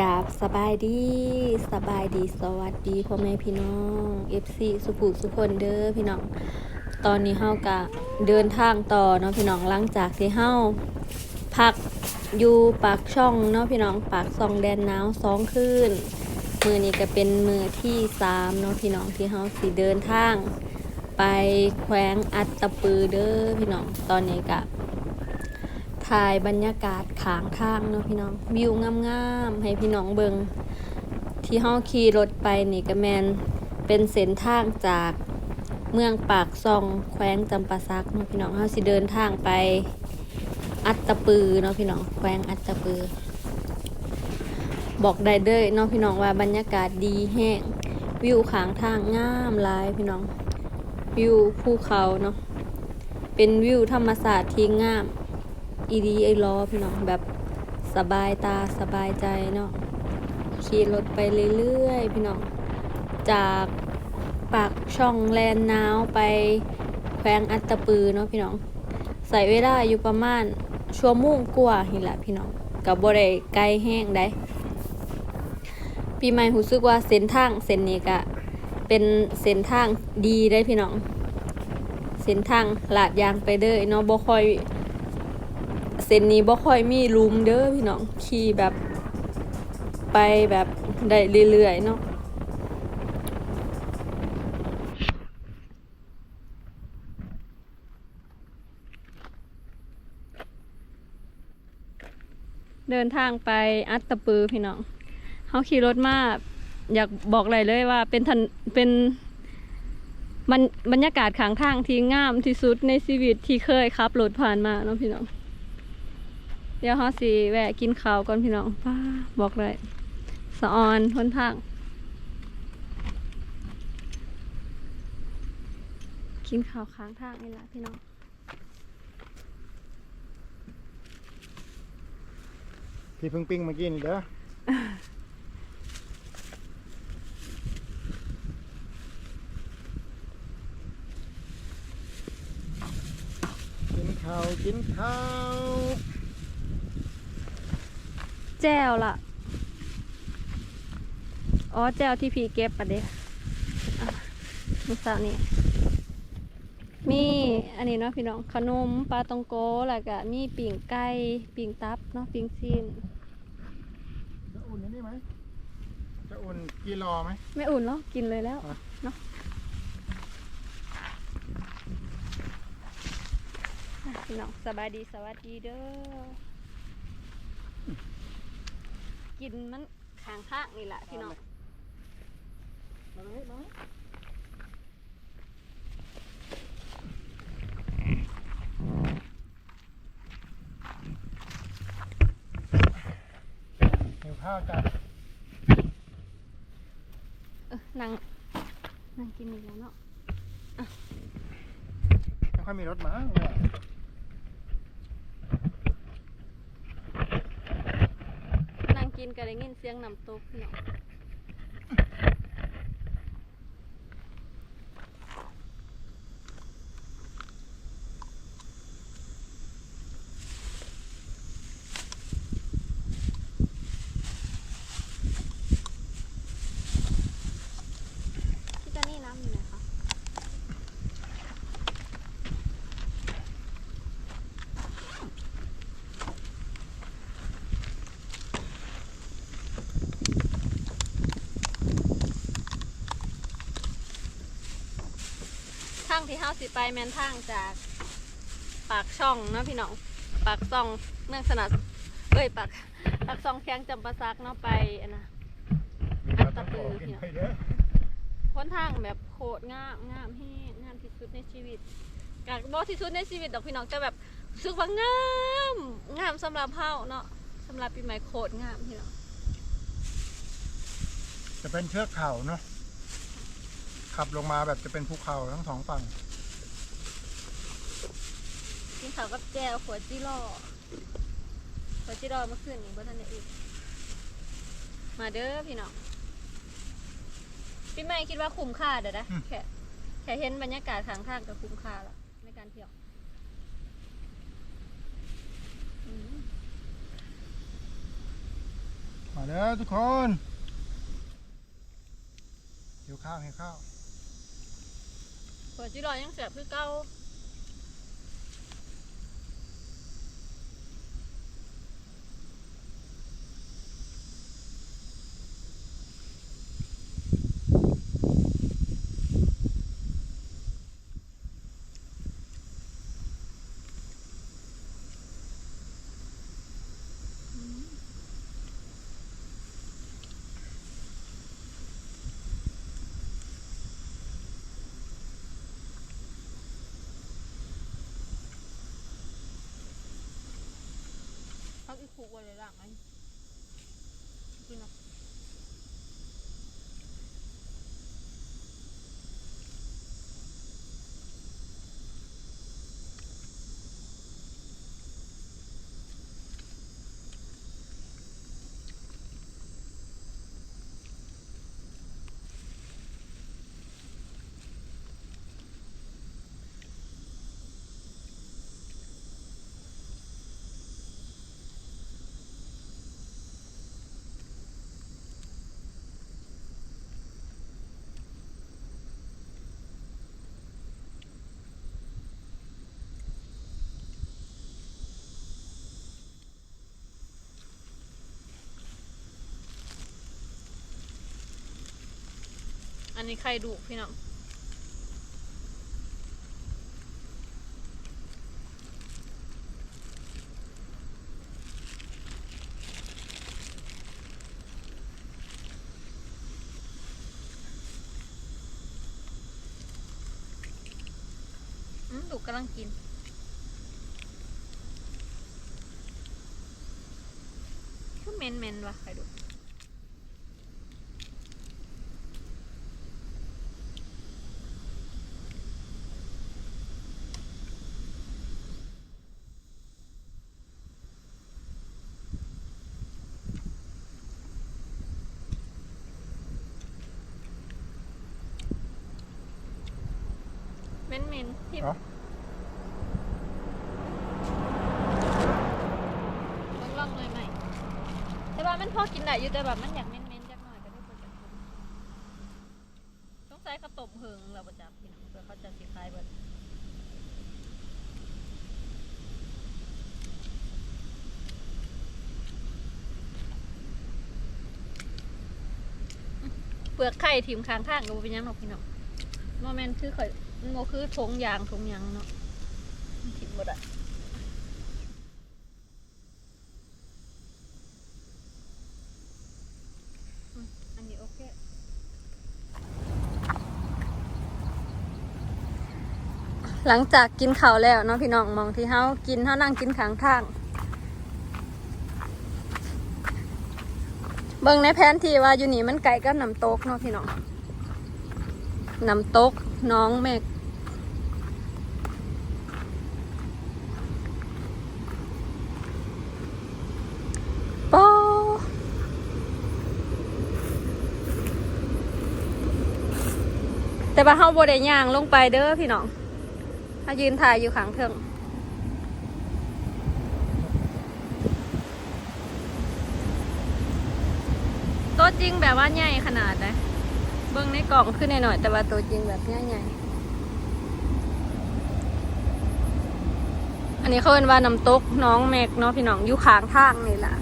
กราบสบายดีสบายดีสวัสดีพ่อแม่พี่น้อง FC สุภูสุคนเด้อพี่น้อง ตอนนี้เฮากะเดินทางต่อเนาะพี่น้องหลังจากที่เฮาพักอยู่ปากช่องเนาะพี่น้องปากซองแดนหนาวสองคืนมือนี้ก็เป็นมือที่สามเนาะพี่น้องที่เฮาสิเดินทาง ไปแขวงอัตตปือเด้อพี่น้องตอนนี้กะ ถ่ายบรรยากาศขางทางเนาะพี่น้อง วิวงามๆให้พี่น้องเบิงที่เฮาขี่รถไปนี่ก็แมนเป็นเส้นทางจากเมืองปากซองแขวงจำปาสักเนาะพี่น้องเฮาสิเดินทางไปอัตตปือเนาะพี่น้องแขวงอัตตปือ บอกได้เด้อเนาะพี่น้องว่าบรรยากาศดีแห้งวิวขางทางงามหลายพี่น้อง วิวภูเขาเนาะเป็นวิวธรรมศาสตร์ที่งาม อีดีไอล้อพี่น้องแบบสบายตาสบายใจเนาะขี่รถไปเรื่อยๆพี่น้องจากปากช่องแลนนาวไปแขวงอัตตปือเนาะพี่น้อง ใส่เวลาอยู่ประมาณชั่วโมงกว่านี่แหละพี่น้องกับบ่ได้ไกลแห้งได้ปีใหม่รู้สึกว่าเส้นทางเส้นนี้ก็เป็นเส้นทางดีได้พี่น้อง เส้นทางลาดยางไปเด้อเนาะบ่ค่อย เส้นนี้บ่ค่อยมีลุมเด้อพี่น้องขี่แบบไปแบบได้เรื่อยๆเนาะเดินทางไปอัตตปือพี่น้องเขาขี่รถมาอยากบอกเลยเลยว่าเป็นทันเป็นบรรบรรยากาศขางทางที่งามที่สุดในชีวิตที่เคยขับรถผ่านมาเนาะพี่น้อง เดี๋ยวเขาสิแวะกินข้าวก่อนพี่น้องป้าบอกเลยสะออนทนทางกินข้าวค้างทางนี่แหละพี่น้องที่เพิ่งปิ้งเมื่อกี้นี่เด้อกินข้าวกินข้าว แจวล่ะอ๋อแจวที่พี่เก็บปะเด็มุสาวนี่มีอันนี้เนาะพี่น้องขนมปลาตองโกแล้วก็มีปิ่งไก่ปิ่งตับเนาะปิ่งซีนจะอุ่นอันนี้ไหมจะอุ่นกีรอไหมไม่อุ่นเนาะกินเลยแล้วอะเนาะอะพี่น้องสบายดีสวัสดีเด้อ กินมันขางข้างนี่แหละพี่น้องมาไหมมาไหมหิวข้าวจ้ะเออนั่งนั่งกินอีกแล้วเนาะไม่ค่อยมีรถมาเนี่ย นั่ง ก็ได้ยินเสียงน้ำตกพี่น้องพี่เจานี่น้ำอยู่ไหนคะ ที่เฮาสิไปแมนทางจากปากช่องเนาะพี่น้องปากซ่องเมืองสนัดเอ้ยปากปากซ่องแข้งจำปาซักเนาะไปอันนะปลาตะโกกินไปเด้อพ้นทางแบบโคตรงามงามที่งามที่สุดในชีวิตกากบอที่สุดในชีวิตดอกพี่น้องแต่แบบสึกว่างามงามสำหรับเฮาเนาะสำหรับปีใหม่โคตรงามพี่น้องจะเป็นเชือกเขาเนาะ ขับลงมาแบบจะเป็นภูเขาทั้งสองฝั่งกินข้าวกับแจวหัวจิโร่หัวจิโร่เมื่อคืนนี้บ่ทันได้อีกมาเด้อพี่น้องปีใหม่คิดว่าคุ้มค่าเด้อนะแค่แค่เห็นบรรยากาศข้างทางก็คุ้มค่าแล้วในการเที่ยวอืมหมาแล้วทุกคนหิวข้าวหิวข้าว เปิดจิรอยยังเสียบคือเก่า คุกไว้เลยล่ะไอ้กินเนะ อั นี้ไข่ดุพี่น้องดุกำลังกินคือเมนเมนๆวะไข่ดุ เม นเมนๆที่เหรอต้องลองเลยใหม่แต่ว่ามันพอกินได้อยู่แต่แบบมันอยากเมนเมนๆจักหน่อยก็ได้เปิดจากคนต้องใช้ข้าวต้มเพิงเราประจับพี่น้องเพื่อเขาจะสีคล้ายเบิดเปลือกไข่ทิมค้างข้างก็บ่เป็นหยังหรอกพี่น้องโมเมนต์คือข่อย มันบ่คือทงยางทงยังเนาะมันทิมบ่ได้อันนี้โอเคหลังจากกินข้าวแล้วเนาะพี่น้องมองที่เฮากินเฮานั่งกินข้างทางเบิ่งในแผนที่ว่าอยู่นี่มันไกลกับน้ำตกเนาะพี่น้องน้ำตกน้องเมกปอ แต่ว่าเฮาบ่ได้ย่างลงไปเด้อพี่น้องเฮายืนถ่ายอยู่ข้างเทิงตัวจริงแบบว่าใหญ่ขนาดเลยเบิ่งในกล่องขึ้นหน่อยแต่ว่าตัวจริงแบบใหญ่ๆอันนี้เขาเรียกว่าน้ำตกน้องแมกเนาะพี่น้องอยู่ข้างทางนี่แหละ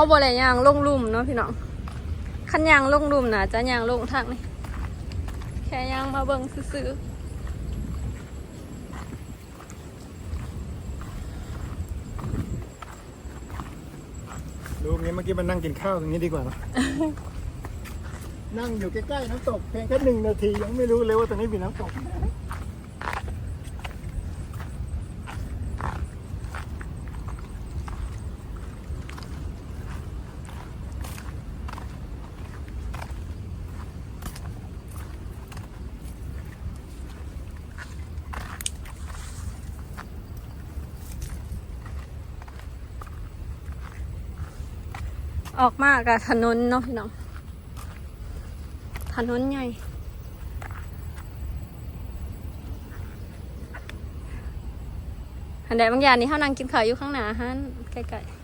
เขาบ่ได้ย่างลงลุ่มเนาะพี่น้องคันยางลงลุ่มนะจะยางลงทางนี้แค่ยางมาเบิ่งซื่อดูงี้เมื่อกี้มันนั่งกินข้าวตรงนี้ดีกว่าเนอะ นั่งอยู่ใกล้ๆน้ำตกเพียงแค่หนึ่งนาทียังไม่รู้เลยว่าตรงนี้มีน้ำตก ออกมากับถนนเนาะพี่น้อง ถนนใหญ่อันใดบางอย่างนี่เฮานั่งกินข้าวอยู่ข้างหน้าฮันใกล้ๆ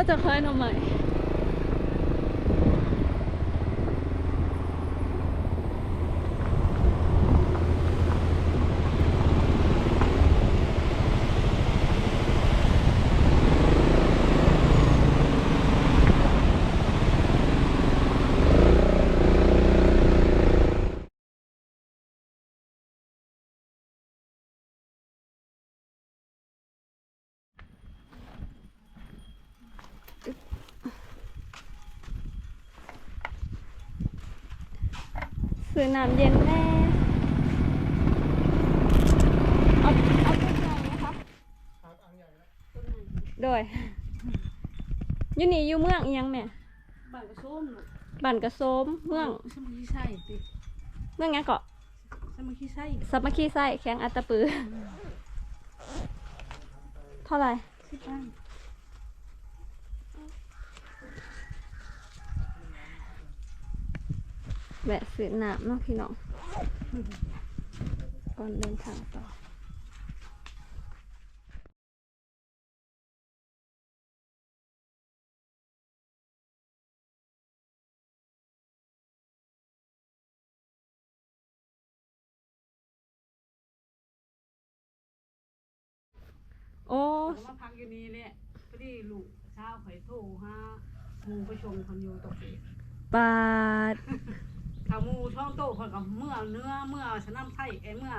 เออเคล้ายหน่อใหม่ซื้อน้ำเย็นแน่เอาเอาต้นใหญ่ไหมคะครับอันใหญ่แล้วโดยอยู่นี่อยู่เมืองอีหยังแม่บ้านกระส้มลูกบ้านกระโซมเมืองสมาขี้ไส้ติเมืองหยังเกาะสมาขี้ไส้สับมาคีไส้แข้งอัตตปือ เท่าไหร่สิบบ้า แวะซื้อน้ำเนาะพี่น้องก่อนเดินทางต่อโอ้เขามาพักอยู่นี่แหละพอดีลูกเช้าข่อยโทรหาหมูไปชมคนอยู่ตกเอกบาท ถ้าหมูท้องโตคนกับเมื่อเนื้อเมื่อสนำไส้ไอ้เมื่อ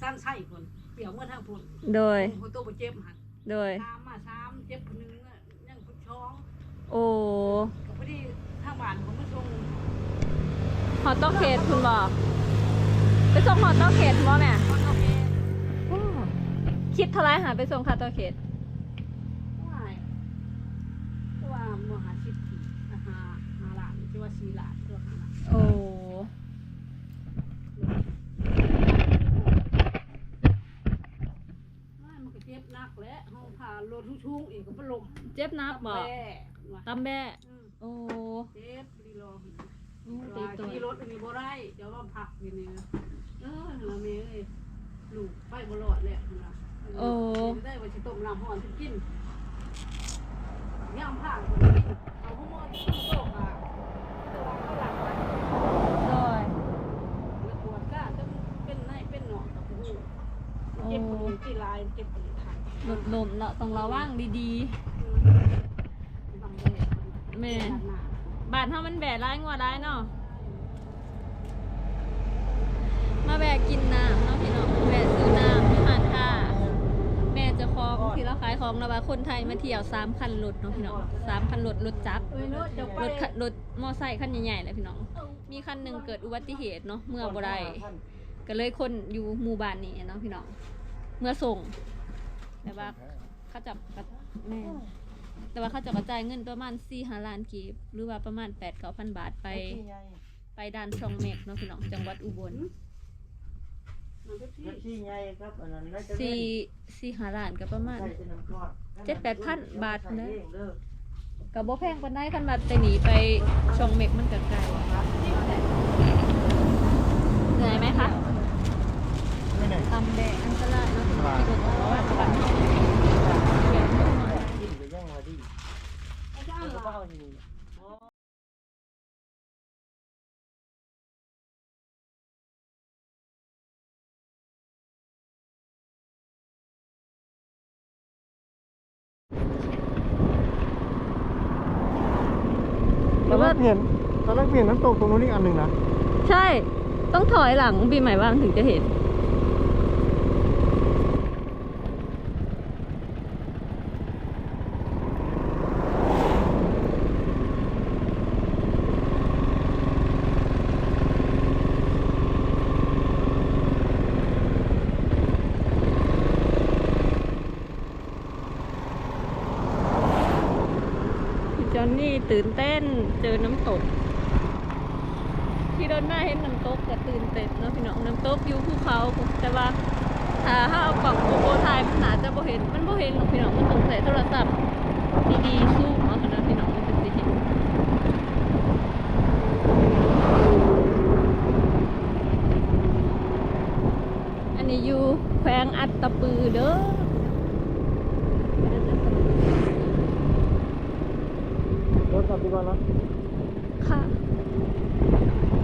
สั้นไส้คนเปี่ยวเมื่อทางพุ่นโดยคนโตไปเจ็บหันโดยชามมาชามเจ็บคนนึงอะยังพุดช้องโอ้ก็พอดีทางบ้านของผู้ชมฮอตเตอร์เขตคุณบอกไปส่งฮอตเตอร์เขตบ่แม่คนโอเคโอ้คิดเท่าไรหาไปส่งฮอตเตอร์เขตว่าว่ามื่อหาชิดทีหาหาหลานที่ว่าชีหลาน แล้วห้องผ่ารถชุ่งๆอีกก็เป็นลมเจ็บนักบ่แม่ว่ะตำแบะอืมโอ้เจ็บรีรอโอ้ว่าตีตัวขี่รถอันนี้บ่ได้เดี๋ยวว่าพักอยู่นี่นะเออเราเมย์เอ้ยลูกไปบ่รอดแล้วนะได้ว่าสิต้มน้ำร้อนสิกินย่างผ่านคนนี้เอาพวกมันที่โตกอะตัวเขาหลังไว้ โดยแล้วปวดก้าจะเป็นไนเป็นหนอกกับผู้เจ็บคนที่ลายเจ็บคนที่ไทย หลุดลมเนาะต้องระวังดีแม่ๆบาดเท่ามันแบะร้ายงัวร้ายเนาะมาแบกกินน้ำเนาะพี่น้องแบกซื้อน้ำที่หาดท่าแม่จะคล้องที่เราขายของนะว่าคนไทยมาเที่ยวสามคันรถเนาะพี่น้องสามคันรถรถจับเอ้ยเนอะจะไปรถคันรถมอไซค์คันใหญ่ๆเลยพี่น้องมีคันหนึ่งเกิดอุบัติเหตุเนาะเมื่อบ่ได้ก็เลยคนอยู่หมู่บ้านนี้เนาะพี่น้องเมื่อส่ง แต่ว่าเขาจับกระแม่แต่ว่าเขาจะกระจายเงินประมาณ4หาล้านกีบหรือว่าประมาณ8 9 0 0บาทไป ไปด่านช่องเมกเนาะพี่น้องจังหวัดอุบลแท็กซี่ไงครับอันนั้นน่าจะสี่สี่หาล้านก็ประมาณใส่เป็นน้ำทอดเจ็ดแปดพันบาทนะใส่เองเด้อกับบ่แพงปานใดคันว่าแต่หนีไปช่องเมกมันก็ไกลเหนื่อยไหมคะไม่ไหนตำแดงอันตรายเนาะที่โดนบอกว่าบัตรเนี่ยเดี๋ยวนิดหน่อย กินไปย่างมาดิ เดี๋ยวก็เอาที่นี่ตอนแรกเห็นตอนแรกเห็นน้ำตกตรงนู้นอีกอันหนึ่งนะ ใช่ ต้องถอยหลังปีใหม่ว่างถึงจะเห็น ตื่นเต้นเจอน้ำตก ที่เดินหน้าเห็นน้ำตกก็ตื่นเต้นเนาะพี่น้องน้ำตกอยู่ภูเขาแต่ว่าถ้าถ้าเอากล่องโกโปรถ่ายมันหนาจะบ่เห็นมันบ่เห็นหรอกพี่น้องมันต้องใส่โทรศัพท์ดีๆสู้เอาขนาดพี่น้องมันจะสิเห็นอันนี้อยู่แขวงอัตตปือเด้อแขวงอัตตปือ รถ กลับดีกว่านะค่ะ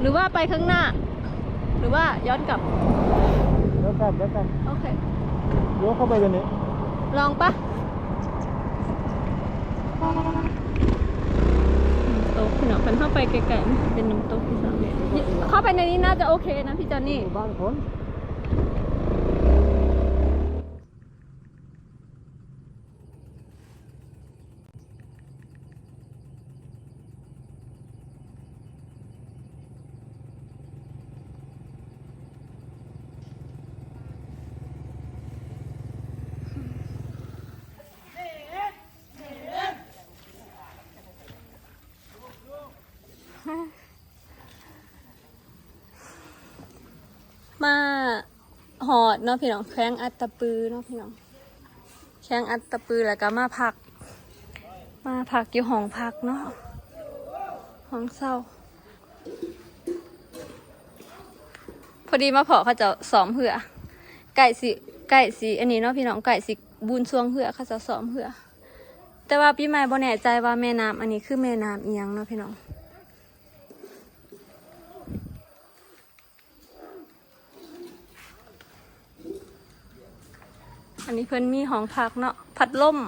หรือว่าไปข้างหน้า หรือว่าย้อนกลับ เดี๋ยวกลับเดี๋ยวกลับโอเคเลี้ยวเข้าไปกันนี้ ลองปะน้ำตกพี่น้องมันเข้าไปไกลๆมันเป็นน้ำตกที่สามเหลี่ยมเข้าไปในนี้น่าจะโอเคนะพี่จอนนี่หมู่บ้านคน มา หอดเนาะพี่น้องแข้งอัตตะปือเนาะพี่น้องแข้งอัตตะปือแล้วก็มาพัก มาพักอยู่ห้องพักเนาะห้องเศร้า พอดีมาพาะเขาจะซ้อมเหือไก่สิไก่สิอันนี้เนาะพี่น้องไก่สิบุญสวงเหือเขาจะซ้อมเหือแต่ว่าพี่ใหม่บ่แน่ใจว่าแม่น้ำอันนี้คือแม่น้ำเอียงเนาะพี่น้อง อันนี้เพิ่นมีห้องพักเนาะพัดลม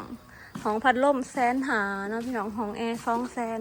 ห้องพัดลมแสนหาเนาะพี่น้องห้องแอร์สองแสน